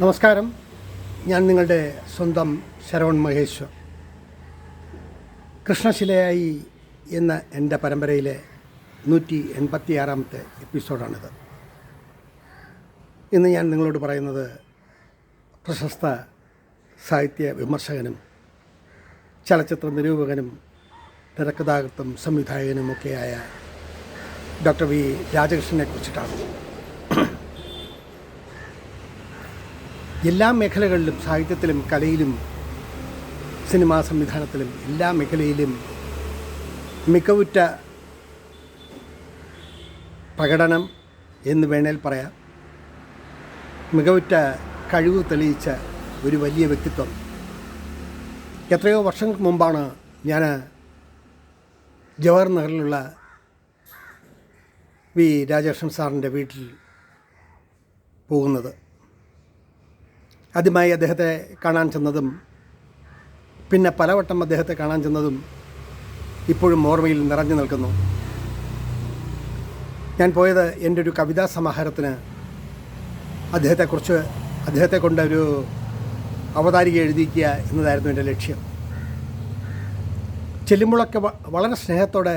നമസ്കാരം. ഞാൻ നിങ്ങളുടെ സ്വന്തം ശരവൺ മഹേശ്വർ. കൃഷ്ണശിലയായി എന്ന എന്റെ പരമ്പരയിലെ നൂറ്റി എൺപത്തിയാറാമത്തെ എപ്പിസോഡാണിത്. ഇന്ന് ഞാൻ നിങ്ങളോട് പറയുന്നത് പ്രശസ്ത സാഹിത്യ വിമർശകനും ചലച്ചിത്ര നിരൂപകനും തിരക്കഥാകൃത്തും സംവിധായകനുമൊക്കെയായ ഡോക്ടർ വി രാജകൃഷ്ണനെ കുറിച്ചിട്ടാണ്. എല്ലാ മേഖലകളിലും സാഹിത്യത്തിലും കലയിലും സിനിമാ സംവിധാനത്തിലും എല്ലാ മേഖലയിലും മികവുറ്റ പ്രകടനം എന്ന് വേണേൽ പറയാം. മികവുറ്റ കഴിവ് തെളിയിച്ച ഒരു വലിയ വ്യക്തിത്വം. എത്രയോ വർഷങ്ങൾക്ക് മുമ്പാണ് ഞാൻ ജവഹർ നഗറിലുള്ള വി രാജകൃഷ്ണൻ സാറിന്റെ വീട്ടിൽ പോകുന്നത്. ആദ്യമായി അദ്ദേഹത്തെ കാണാൻ ചെന്നതും പിന്നെ പലവട്ടം അദ്ദേഹത്തെ കാണാൻ ചെന്നതും ഇപ്പോഴും ഓർമ്മയിൽ നിറഞ്ഞു നിൽക്കുന്നു. ഞാൻ പോയത് എന്റെ ഒരു കവിതാ സമാഹാരത്തിന്. അദ്ദേഹത്തെക്കുറിച്ച് അദ്ദേഹത്തെ കൊണ്ട് ഒരു അവതാരിക എഴുതിക്കുക എന്നതായിരുന്നു എന്റെ ലക്ഷ്യം. ചെല്ലുമ്പോഴൊക്കെ വളരെ സ്നേഹത്തോടെ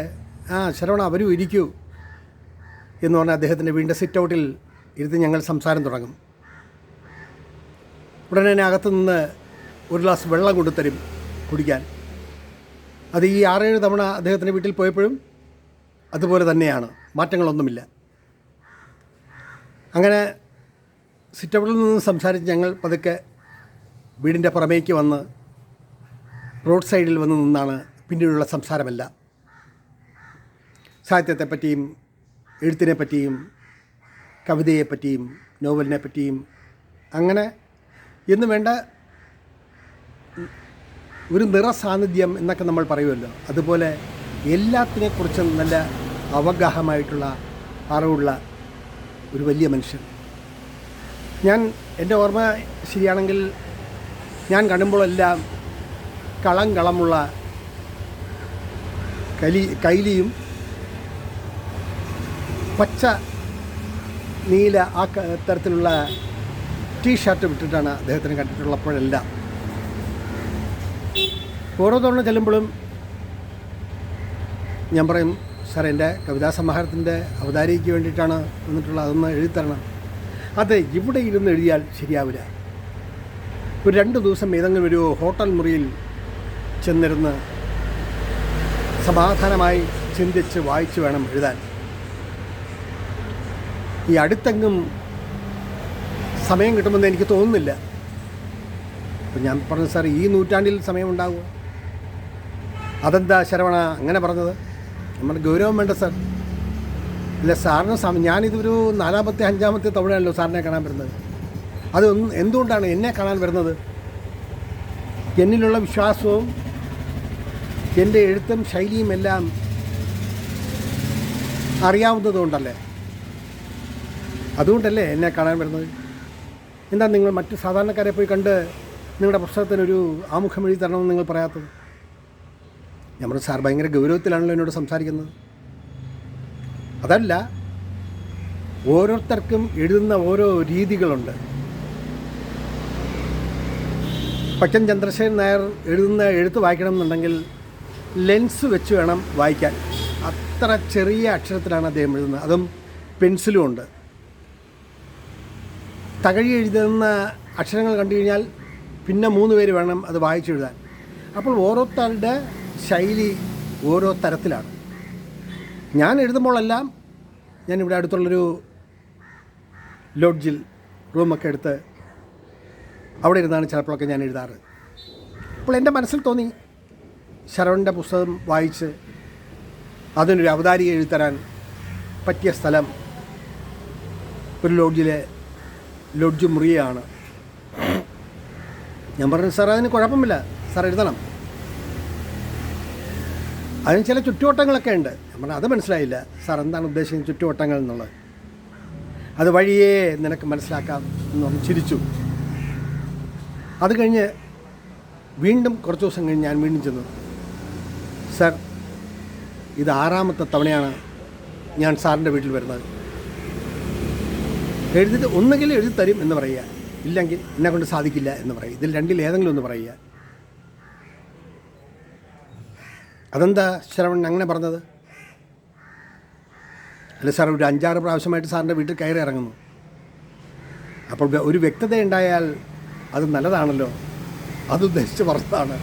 ആ ശരവണ അവരും ഇരിക്കൂ എന്ന് പറഞ്ഞാൽ അദ്ദേഹത്തിന്റെ വീണ്ടും സിറ്റ് ഔട്ടിൽ ഇരുന്ന് ഞങ്ങൾ സംസാരം തുടങ്ങും. ഉടനെ തന്നെ അകത്തു നിന്ന് ഒരു ഗ്ലാസ് വെള്ളം കൊണ്ടുതരും കുടിക്കാൻ. അത് ഈ ആറേഴ് തവണ അദ്ദേഹത്തിന്റെ വീട്ടിൽ പോയപ്പോഴും അതുപോലെ തന്നെയാണ്. മാറ്റങ്ങളൊന്നുമില്ല. അങ്ങനെ സിറ്റൗട്ടിൽ നിന്ന് സംസാരിച്ച് ഞങ്ങൾ പതുക്കെ വീടിന്റെ പുറമേക്ക് വന്ന് റോഡ് സൈഡിൽ വന്ന് നിന്നാണ് പിന്നീടുള്ള സംസാരമല്ല. സാഹിത്യത്തെപ്പറ്റിയും എഴുത്തിനെ പറ്റിയും കവിതയെപ്പറ്റിയും നോവലിനെ പറ്റിയും അങ്ങനെ എന്ന് വേണ്ട ഒരു നിറസാന്നിധ്യം എന്നൊക്കെ നമ്മൾ പറയുമല്ലോ. അതുപോലെ എല്ലാത്തിനെക്കുറിച്ചും നല്ല അവഗാഹമായിട്ടുള്ള അറിവുള്ള ഒരു വലിയ മനുഷ്യൻ. ഞാൻ എന്റെ ഓർമ്മ ശരിയാണെങ്കിൽ ഞാൻ കാണുമ്പോഴെല്ലാം കളം കളമുള്ള കലി കൈലിയും പച്ച നീല ആ തരത്തിലുള്ള ടീ ഷർട്ട് വിട്ടിട്ടാണ് അദ്ദേഹത്തിന് കണ്ടിട്ടുള്ളപ്പോഴെല്ലാം. ഓരോ തവണ ചെല്ലുമ്പോഴും ഞാൻ പറയും സാർ എന്റെ കവിതാ സമാഹാരത്തിന്റെ അവതാരിക്ക് വേണ്ടിയിട്ടാണ് വന്നിട്ടുള്ളത് അതൊന്ന് എഴുതിത്തരണം. അത് ഇവിടെ ഇരുന്ന് എഴുതിയാൽ ശരിയാവില്ല. ഒരു രണ്ട് ദിവസം ഏതെങ്കിലും ഒരു ഹോട്ടൽ മുറിയിൽ ചെന്നിരുന്ന് സമാധാനമായി ചിന്തിച്ച് വായിച്ച് വേണം എഴുതാൻ. ഈ അടുത്തെങ്ങും സമയം കിട്ടുമെന്ന് എനിക്ക് തോന്നുന്നില്ല. അപ്പം ഞാൻ പറഞ്ഞു സാർ ഈ നൂറ്റാണ്ടിൽ സമയമുണ്ടാകുമോ? അതെന്താ ശരവണ അങ്ങനെ പറഞ്ഞത്? നമ്മുടെ ഗൗരവം വേണ്ട സാർ. ഇല്ല സാറിന് സമയം ഞാനിതൊരു നാലാമത്തെ അഞ്ചാമത്തെ തവണയാണല്ലോ സാറിനെ കാണാൻ വരുന്നത്. അത് എന്തുകൊണ്ടാണ് എന്നെ കാണാൻ വരുന്നത്? എന്നിലുള്ള വിശ്വാസവും എന്റെ എഴുത്തും ശൈലിയും എല്ലാം അറിയാവുന്നതുകൊണ്ടല്ലേ? അതുകൊണ്ടല്ലേ എന്നെ കാണാൻ വരുന്നത്? എന്താ നിങ്ങൾ മറ്റ് സാധാരണക്കാരെ പോയി കണ്ട് നിങ്ങളുടെ പുസ്തകത്തിനൊരു ആമുഖം എഴുതി തരണമെന്ന് നിങ്ങൾ പറയാത്തത്? നമ്മുടെ സാർ ഭയങ്കര ഗൗരവത്തിലാണല്ലോ എന്നോട് സംസാരിക്കുന്നത്. അതല്ല ഓരോരുത്തർക്കും എഴുതുന്ന ഓരോ രീതികളുണ്ട്. പച്ചൻ ചന്ദ്രശേഖരൻ നായർ എഴുതുന്ന എഴുത്ത് വായിക്കണം എന്നുണ്ടെങ്കിൽ ലെൻസ് വെച്ച് വേണം വായിക്കാൻ. അത്ര ചെറിയ അക്ഷരത്തിലാണ് അദ്ദേഹം എഴുതുന്നത്. അതും പെൻസിലും ഉണ്ട്. തകഴി എഴുതുന്ന അക്ഷരങ്ങൾ കണ്ടു കഴിഞ്ഞാൽ പിന്നെ മൂന്ന് പേര് വേണം അത് വായിച്ചെഴുതാൻ അപ്പോൾ ഓരോരുത്തരുടെ ശൈലി ഓരോ തരത്തിലാണ്. ഞാൻ എഴുതുമ്പോഴെല്ലാം ഞാനിവിടെ അടുത്തുള്ളൊരു ലോഡ്ജിൽ റൂമൊക്കെ എടുത്ത് അവിടെ ഇരുന്നാണ് ചിലപ്പോഴൊക്കെ ഞാൻ എഴുതാറ്. അപ്പോൾ എന്റെ മനസ്സിൽ തോന്നി ശരവണിന്റെ പുസ്തകം വായിച്ച് അതിനൊരു അവതാരിക എഴുതരാൻ പറ്റിയ സ്ഥലം ഒരു ലോഡ്ജിലെ ലോഡ്ജ് മുറിയാണ്. ഞാൻ പറഞ്ഞു സാർ അതിന് കുഴപ്പമില്ല. സാർ എഴുതണം. അതിന് ചില ചുറ്റുവട്ടങ്ങളൊക്കെ ഉണ്ട്. ഞാൻ പറഞ്ഞു അത് മനസ്സിലായില്ല. സാർ എന്താണ് ഉദ്ദേശിക്കുന്നത് ചുറ്റുവട്ടങ്ങൾ എന്നുള്ളത്? അത് വഴിയേ നിനക്ക് മനസ്സിലാക്കാം. എന്ന് പറഞ്ഞ് ചിരിച്ചു. അത് കഴിഞ്ഞ് വീണ്ടും കുറച്ച് ദിവസം കഴിഞ്ഞ് ഞാൻ വീണ്ടും ചെന്നു. സാർ ഇത് ആറാമത്തെ തവണയാണ് ഞാൻ സാറിന്റെ വീട്ടിൽ വരുന്നത്. എഴുതി ഒന്നുകിൽ എഴുതി തരും എന്ന് പറയുക. ഇല്ലെങ്കിൽ എന്നെ കൊണ്ട് സാധിക്കില്ല എന്ന് പറയും ഇതിൽ രണ്ടിൽ ഏതെങ്കിലും ഒന്ന് പറയുക. അതെന്താ ശ്രവൺ അങ്ങനെ പറഞ്ഞത്? അല്ല സാർ ഒരു അഞ്ചാറ് പ്രാവശ്യമായിട്ട് സാറിന്റെ വീട്ടിൽ കയറി ഇറങ്ങുന്നു. അപ്പോൾ ഒരു വ്യക്തത ഉണ്ടായാൽ അത് നല്ലതാണല്ലോ. അത് ഉദ്ദേശിച്ച് പറഞ്ഞതാണ്.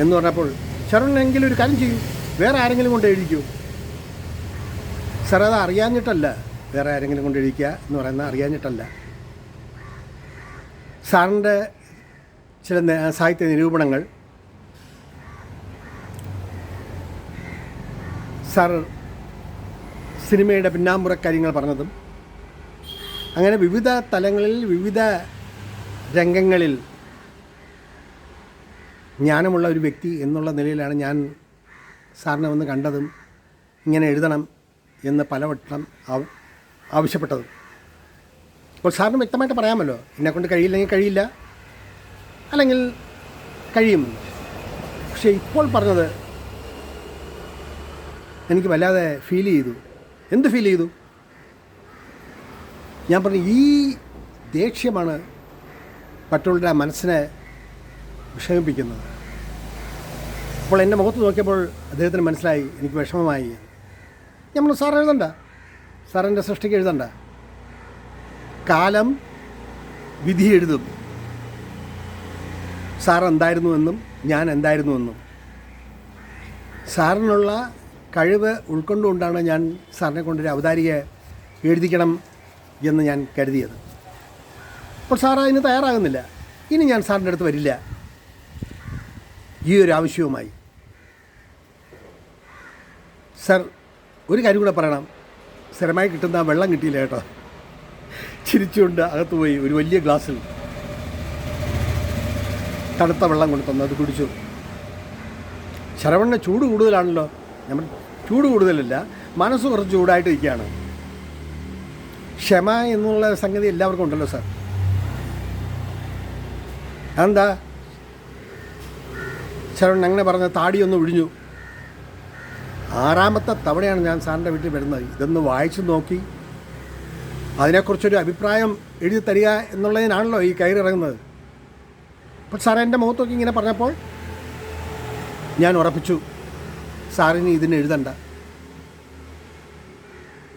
എന്ന് പറഞ്ഞപ്പോൾ ശരവണെങ്കിലും ഒരു കാര്യം ചെയ്യും. വേറെ ആരെങ്കിലും കൊണ്ട് എഴുതിക്കൂ. സാർ അത് അറിയാഞ്ഞിട്ടല്ല. വേറെ ആരെങ്കിലും കൊണ്ട് എഴുതിക്കുക എന്ന് പറയുന്ന അറിയാഞ്ഞിട്ടല്ല. സാറിന്റെ ചില സാഹിത്യ നിരൂപണങ്ങൾ സാർ സിനിമയുടെ പിന്നാമ്പുറ കാര്യങ്ങൾ പറഞ്ഞതും അങ്ങനെ വിവിധ തലങ്ങളിൽ വിവിധ രംഗങ്ങളിൽ ജ്ഞാനമുള്ള ഒരു വ്യക്തി എന്നുള്ള നിലയിലാണ് ഞാൻ സാറിനെ വന്ന് കണ്ടതും ഇങ്ങനെ എഴുതണം എന്ന് പലവട്ടം ആവശ്യപ്പെട്ടത്. അപ്പോൾ സാറിന് വ്യക്തമായിട്ട് പറയാമല്ലോ എന്നെക്കൊണ്ട് കഴിയില്ലെങ്കിൽ കഴിയില്ല അല്ലെങ്കിൽ കഴിയും. പക്ഷേ ഇപ്പോൾ പറഞ്ഞത് എനിക്ക് വല്ലാതെ ഫീൽ ചെയ്തു. എന്ത് ഫീൽ ചെയ്തു? ഞാൻ പറഞ്ഞു ഈ ദേഷ്യമാണ് മറ്റുള്ളവരുടെ മനസ്സിനെ വിഷമിപ്പിക്കുന്നത്. അപ്പോൾ എന്റെ മുഖത്ത് നോക്കിയപ്പോൾ അദ്ദേഹത്തിന് മനസ്സിലായി എനിക്ക് വിഷമമായി. പറഞ്ഞു സാർ എഴുതണ്ട. സാറിന്റെ സൃഷ്ടിക്ക് എഴുതണ്ട. കാലം വിധി എഴുതും. സാർ എന്തായിരുന്നുവെന്നും ഞാൻ എന്തായിരുന്നുവെന്നും സാറിനുള്ള കഴിവ് ഉൾക്കൊണ്ടുകൊണ്ടാണ് ഞാൻ സാറിനെ കൊണ്ടൊരു അവതാരിക എഴുതിക്കണം എന്ന് ഞാൻ കരുതിയത്. അപ്പോൾ സാർ അതിന് തയ്യാറാകുന്നില്ല. ഇനി ഞാൻ സാറിന്റെ അടുത്ത് വരില്ല. ഈ ഒരു ആവശ്യവുമായി. സാർ ഒരു കാര്യം കൂടെ പറയണം. സ്ഥിരമായി കിട്ടുന്ന ആ വെള്ളം കിട്ടിയില്ല കേട്ടോ. ചിരിച്ചുകൊണ്ട് അകത്ത് പോയി ഒരു വലിയ ഗ്ലാസ്സിൽ തണുത്ത വെള്ളം കൊണ്ട് തന്നു അത് കുടിച്ചു. ശരവണ്ണ ചൂട് കൂടുതലാണല്ലോ. നമ്മൾ ചൂട് കൂടുതലല്ല മനസ്സ് കുറച്ച് ചൂടായിട്ട് ഇരിക്കുകയാണ്. ക്ഷമ എന്നുള്ള സംഗതി എല്ലാവർക്കും ഉണ്ടല്ലോ സാർ. അതെന്താ? ശരവൺ അങ്ങനെ പറഞ്ഞ താടിയൊന്ന് ഒഴിഞ്ഞു. ആറാമത്തെ തവണയാണ് ഞാൻ സാറിന്റെ വീട്ടിൽ വരുന്നത്. ഇതൊന്ന് വായിച്ചു നോക്കി. അതിനെക്കുറിച്ചൊരു അഭിപ്രായം എഴുതി തരിക എന്നുള്ളതിനാണല്ലോ ഈ കയറി ഇറങ്ങുന്നത്. അപ്പോൾ സാർ എന്റെ മുഖത്തൊക്കെ ഇങ്ങനെ പറഞ്ഞപ്പോൾ ഞാൻ ഉറപ്പിച്ചു സാറിന് ഇതിന് എഴുതണ്ട.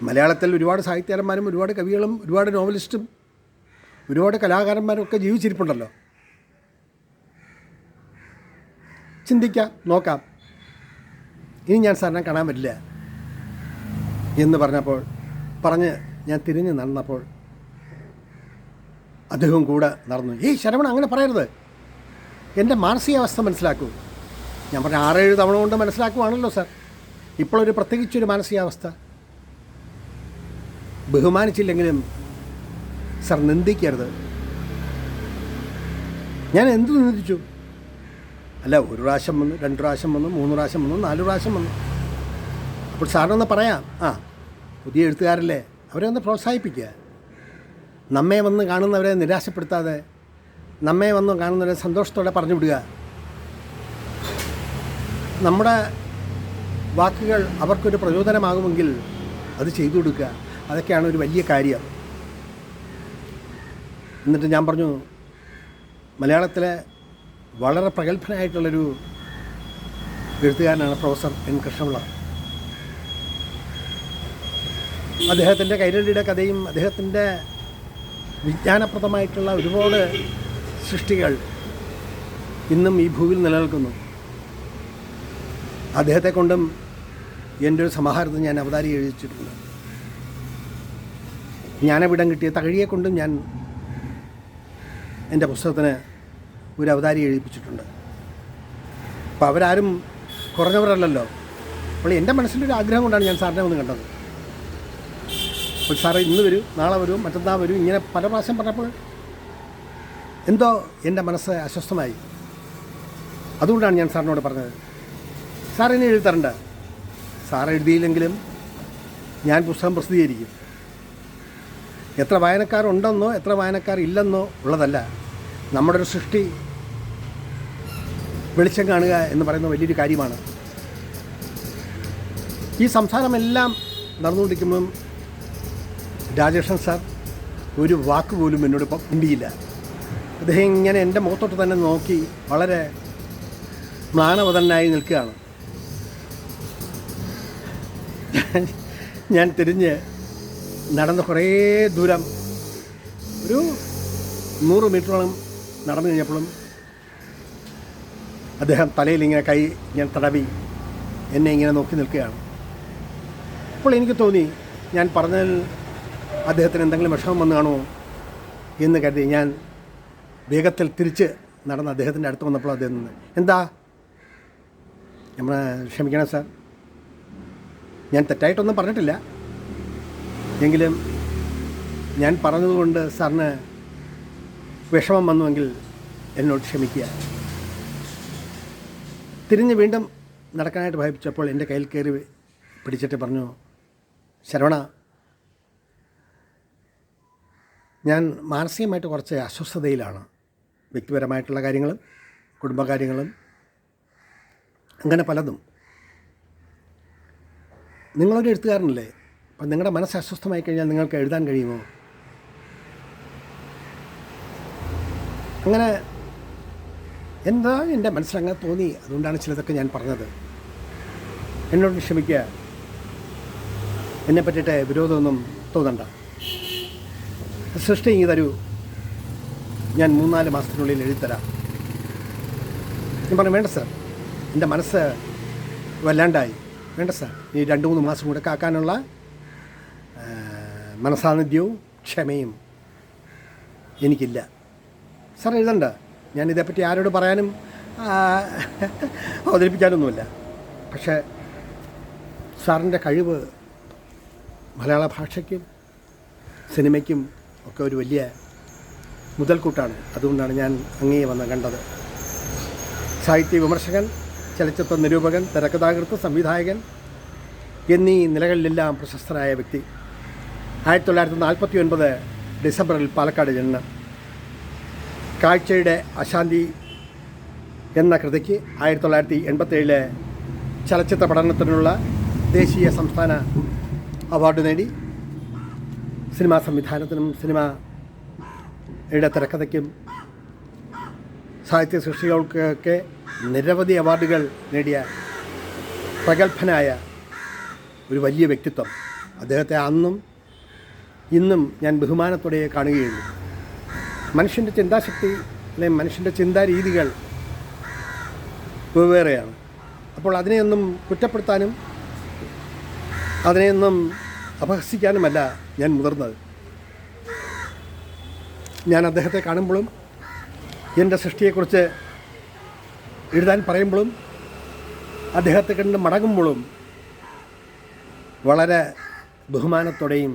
മലയാളത്തിൽ ഒരുപാട് സാഹിത്യകാരന്മാരും ഒരുപാട് കവികളും ഒരുപാട് നോവലിസ്റ്റും ഒരുപാട് കലാകാരന്മാരും ഒക്കെ ജീവിച്ചിരിപ്പുണ്ടല്ലോ. ചിന്തിക്കാം നോക്കാം. ഇനി ഞാൻ സാറിനെ കാണാൻ പറ്റില്ല എന്ന് പറഞ്ഞപ്പോൾ പറഞ്ഞ് ഞാൻ തിരിഞ്ഞ് നടന്നപ്പോൾ അദ്ദേഹവും കൂടെ നടന്നു. ഏയ് ശരവണ അങ്ങനെ പറയരുത്. എന്റെ മാനസികാവസ്ഥ മനസ്സിലാക്കൂ. ഞാൻ പറഞ്ഞ ആറേഴ് തവണ കൊണ്ട് മനസ്സിലാക്കുവാണല്ലോ സാർ. ഇപ്പോഴൊരു പ്രത്യേകിച്ചൊരു മാനസികാവസ്ഥ. ബഹുമാനിച്ചില്ലെങ്കിലും സാർ നിന്ദിക്കരുത്. ഞാൻ എന്ത് നിന്ദിച്ചു? അല്ല ഒരു പ്രാവശ്യം വന്നു രണ്ട് പ്രാവശ്യം വന്നു മൂന്ന് പ്രാവശ്യം വന്നു നാല് പ്രാവശ്യം വന്നു. അപ്പോൾ സാറിനൊന്ന് പറയാം. ആ പുതിയ എഴുത്തുകാരല്ലേ? അവരെ ഒന്ന് പ്രോത്സാഹിപ്പിക്കുക. നമ്മെ വന്ന് കാണുന്നവരെ നിരാശപ്പെടുത്താതെ നമ്മെ വന്ന് കാണുന്നവരെ സന്തോഷത്തോടെ പറഞ്ഞു വിടുക. നമ്മുടെ വാക്കുകൾ അവർക്കൊരു പ്രചോദനമാകുമെങ്കിൽ അത് ചെയ്തു കൊടുക്കുക. അതൊക്കെയാണ് ഒരു വലിയ കാര്യം. എന്നിട്ട് ഞാൻ പറഞ്ഞു മലയാളത്തിലെ വളരെ പ്രഗത്ഭനായിട്ടുള്ളൊരു എഴുത്തുകാരനാണ് പ്രൊഫസർ എൻ കൃഷ്ണപിള്ള. അദ്ദേഹത്തിന്റെ കൈരളിയുടെ കഥയും അദ്ദേഹത്തിന്റെ വിജ്ഞാനപ്രദമായിട്ടുള്ള ഒരുപാട് സൃഷ്ടികൾ ഇന്നും ഈ ഭൂവിൽ നിലനിൽക്കുന്നു. അദ്ദേഹത്തെ കൊണ്ടും എന്റെ ഒരു സമാഹാരത്തിൽ ഞാൻ അവതാരി എഴുതിച്ചിട്ടുണ്ട്. ജ്ഞാനപീഠം കിട്ടിയ തകഴിയെ കൊണ്ടും ഞാൻ എന്റെ പുസ്തകത്തിന് ഒരു അവതാരി എഴുതിപ്പിച്ചിട്ടുണ്ട്. അപ്പോൾ അവരാരും കുറഞ്ഞവരല്ലല്ലോ. അപ്പോൾ എന്റെ മനസ്സിലൊരു ആഗ്രഹം കൊണ്ടാണ് ഞാൻ സാറിനെ ഒന്ന് കണ്ടത്. അപ്പോൾ സാറ് ഇന്ന് വരും നാളെ വരും മറ്റന്നാൾ വരും ഇങ്ങനെ പല പ്രാവശ്യം പറഞ്ഞപ്പോൾ എന്തോ എന്റെ മനസ്സ് അസ്വസ്ഥമായി. അതുകൊണ്ടാണ് ഞാൻ സാറിനോട് പറഞ്ഞത്. സാർ എന്നെ എഴുതി തരണ്ട സാർ എഴുതിയില്ലെങ്കിലും ഞാൻ പുസ്തകം പ്രസിദ്ധീകരിക്കും. എത്ര വായനക്കാരുണ്ടെന്നോ എത്ര വായനക്കാർ ഇല്ലെന്നോ ഉള്ളതല്ല. നമ്മുടെ ഒരു സൃഷ്ടി വെളിച്ചം കാണുക എന്ന് പറയുന്ന വലിയൊരു കാര്യമാണ്. ഈ സംസാരമെല്ലാം നടന്നുകൊണ്ടിരിക്കുമ്പം രാജേഷൻ സാർ ഒരു വാക്ക് പോലും എന്നോട് മിണ്ടിയില്ല. അദ്ദേഹം ഇങ്ങനെ എന്റെ മുഖത്തോട്ട് തന്നെ നോക്കി വളരെ മ്ലാനവതനായി നിൽക്കുകയാണ്. ഞാൻ തിരിഞ്ഞ് നടന്ന് കുറേ ദൂരം ഒരു നൂറ് മീറ്ററോളം നടന്നു കഴിഞ്ഞപ്പോഴും അദ്ദേഹം തലയിൽ ഇങ്ങനെ കൈ ഞാൻ തടവി എന്നെ ഇങ്ങനെ നോക്കി നിൽക്കുകയാണ്. അപ്പോൾ എനിക്ക് തോന്നി ഞാൻ പറഞ്ഞതിൽ അദ്ദേഹത്തിന് എന്തെങ്കിലും വിഷമം വന്നു കാണുമോ എന്ന് കരുതി ഞാൻ വേഗത്തിൽ തിരിച്ച് നടന്ന് അദ്ദേഹത്തിന്റെ അടുത്ത് വന്നപ്പോൾ അദ്ദേഹം എന്താ? നമ്മൾ ക്ഷമിക്കണം സാർ? ഞാൻ തെറ്റായിട്ടൊന്നും പറഞ്ഞിട്ടില്ല. എങ്കിലും ഞാൻ പറഞ്ഞതുകൊണ്ട് സാറിന് വിഷമം വന്നുവെങ്കിൽ എന്നോട് ക്ഷമിക്കുക. തിരിഞ്ഞ് വീണ്ടും നടക്കാനായിട്ട് ഭയപ്പിച്ചപ്പോൾ എന്റെ കയ്യിൽ കയറി പിടിച്ചിട്ട് പറഞ്ഞു ശരവണ ഞാൻ മാനസികമായിട്ട് കുറച്ച് അസ്വസ്ഥതയിലാണ്. വ്യക്തിപരമായിട്ടുള്ള കാര്യങ്ങളും കുടുംബകാര്യങ്ങളും അങ്ങനെ പലതും. നിങ്ങളൊരു എഴുത്തുകാരനല്ലേ അപ്പം നിങ്ങളുടെ മനസ്സ് അസ്വസ്ഥമായി കഴിഞ്ഞാൽ നിങ്ങൾക്ക് എഴുതാൻ കഴിയുമോ? അങ്ങനെ എന്താ എന്റെ മനസ്സിലങ്ങനെ തോന്നി? അതുകൊണ്ടാണ് ചിലതൊക്കെ ഞാൻ പറഞ്ഞത്. എന്നോട് ക്ഷമിക്കുക. എന്നെ പറ്റിയിട്ട് വിരോധമൊന്നും തോന്നണ്ട. സൃഷ്ടി ഇങ്ങി തരൂ. ഞാൻ മൂന്നാൽ മാസത്തിനുള്ളിൽ എഴുതിത്തരാം. ഞാൻ പറഞ്ഞു വേണ്ട സാർ. എന്റെ മനസ്സ് വല്ലാണ്ടായി. വേണ്ട സാർ. ഈ രണ്ട് മൂന്ന് മാസം കൂടെ കാക്കാനുള്ള മനസാന്നിധ്യവും ക്ഷമയും എനിക്കില്ല. സാർ എഴുതണ്ട. ഞാൻ ഇതേപ്പറ്റി ആരോട് പറയാനും അവതരിപ്പിക്കാനൊന്നുമില്ല. പക്ഷേ സാറിന്റെ കഴിവ് മലയാള ഭാഷയ്ക്കും സിനിമയ്ക്കും ഒക്കെ ഒരു വലിയ മുതൽക്കൂട്ടാണ്. അതുകൊണ്ടാണ് ഞാൻ അങ്ങേ വന്ന് കണ്ടത്. സാഹിത്യ വിമർശകൻ ചലച്ചിത്ര നിരൂപകൻ തിരക്കഥാകൃത്ത് സംവിധായകൻ എന്നീ നിലകളിലെല്ലാം പ്രശസ്തരായ വ്യക്തി. ആയിരത്തി തൊള്ളായിരത്തി നാൽപ്പത്തി ഒൻപത് ഡിസംബറിൽ പാലക്കാട് ജനനം. കാഴ്ചയുടെ അശാന്തി എന്ന കൃതിക്ക് ആയിരത്തി തൊള്ളായിരത്തി എൺപത്തേഴിലെ ചലച്ചിത്ര പഠനത്തിനുള്ള ദേശീയ സംസ്ഥാന അവാർഡ് നേടി. സിനിമാ സംവിധാനത്തിനും സിനിമയുടെ തിരക്കഥയ്ക്കും സാഹിത്യ സൃഷ്ടികൾക്കൊക്കെ നിരവധി അവാർഡുകൾ നേടിയ പ്രഗത്ഭനായ ഒരു വലിയ വ്യക്തിത്വം. അദ്ദേഹത്തെ അന്നും ഇന്നും ഞാൻ ബഹുമാനത്തോടെ കാണുകയുള്ളൂ. മനുഷ്യന്റെ ചിന്താശക്തി അല്ലെങ്കിൽ മനുഷ്യന്റെ ചിന്താ രീതികൾ വെവ്വേറെയാണ്. അപ്പോൾ അതിനെയൊന്നും കുറ്റപ്പെടുത്താനും അതിനെയൊന്നും അപഹസിക്കാനുമല്ല ഞാൻ മുതിർന്നത്. ഞാൻ അദ്ദേഹത്തെ കാണുമ്പോഴും എന്റെ സൃഷ്ടിയെക്കുറിച്ച് എഴുതാൻ പറയുമ്പോഴും അദ്ദേഹത്തെ കണ്ട് മടങ്ങുമ്പോഴും വളരെ ബഹുമാനത്തോടെയും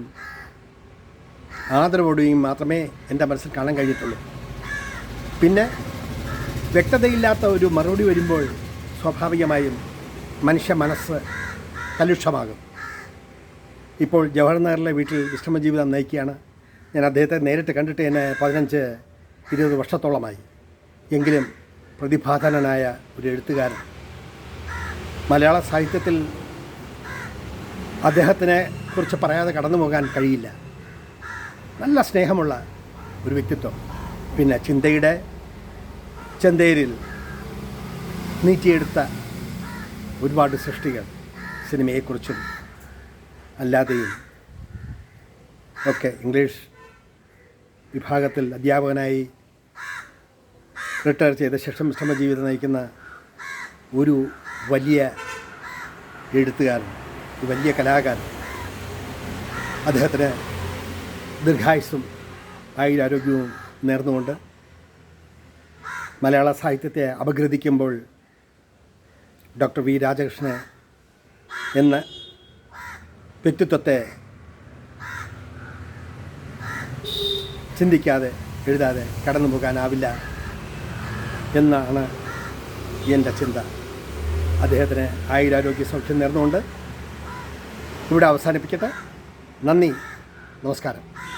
ആദരവോടെയും മാത്രമേ എന്റെ മനസ്സിൽ കാണാൻ കഴിഞ്ഞിട്ടുള്ളൂ. പിന്നെ വ്യക്തതയില്ലാത്ത ഒരു മറുപടി വരുമ്പോൾ സ്വാഭാവികമായും മനുഷ്യ മനസ്സ് കലുഷമാകും ഇപ്പോൾ ജവഹർലാലിലെ വീട്ടിൽ വിശ്രമജീവിതം നയിക്കുകയാണ്. ഞാൻ അദ്ദേഹത്തെ നേരിട്ട് കണ്ടിട്ട് എന്നെ പതിനഞ്ച് ഇരുപത് വർഷത്തോളമായി. എങ്കിലും പ്രതിഭാധനനായ ഒരു എഴുത്തുകാരൻ. മലയാള സാഹിത്യത്തിൽ അദ്ദേഹത്തിനെ കുറിച്ച് പറയാതെ കടന്നു പോകാൻ കഴിയില്ല. നല്ല സ്നേഹമുള്ള ഒരു വ്യക്തിത്വം. പിന്നെ ചിന്തയുടെ ചന്തേരിൽ നീറ്റിയെടുത്ത ഒരുപാട് സൃഷ്ടികൾ സിനിമയെക്കുറിച്ചും അല്ലാതെയും ഒക്കെ ഇംഗ്ലീഷ് വിഭാഗത്തിൽ അധ്യാപകനായി റിട്ടയർ ചെയ്ത ശേഷം ശ്രമജീവിതം നയിക്കുന്ന ഒരു വലിയ എഴുത്തുകാരൻ വലിയ കലാകാരൻ അദ്ദേഹത്തിന് ദീർഘായുസ്സും ആയുരാരോഗ്യവും നേർന്നുകൊണ്ട് മലയാള സാഹിത്യത്തെ അപഗ്രഥിക്കുമ്പോൾ ഡോക്ടർ വി രാജകൃഷ്ണൻ എന്ന വ്യക്തിത്വത്തെ ചിന്തിക്കാതെ എഴുതാതെ കടന്നു പോകാനാവില്ല എന്നാണ് എന്റെ ചിന്ത. അദ്ദേഹത്തിന് ആയുരാരോഗ്യ സൗഖ്യം നേർന്നുകൊണ്ട് ഇവിടെ അവസാനിപ്പിക്കട്ടെ. നന്ദി. നമസ്കാരം.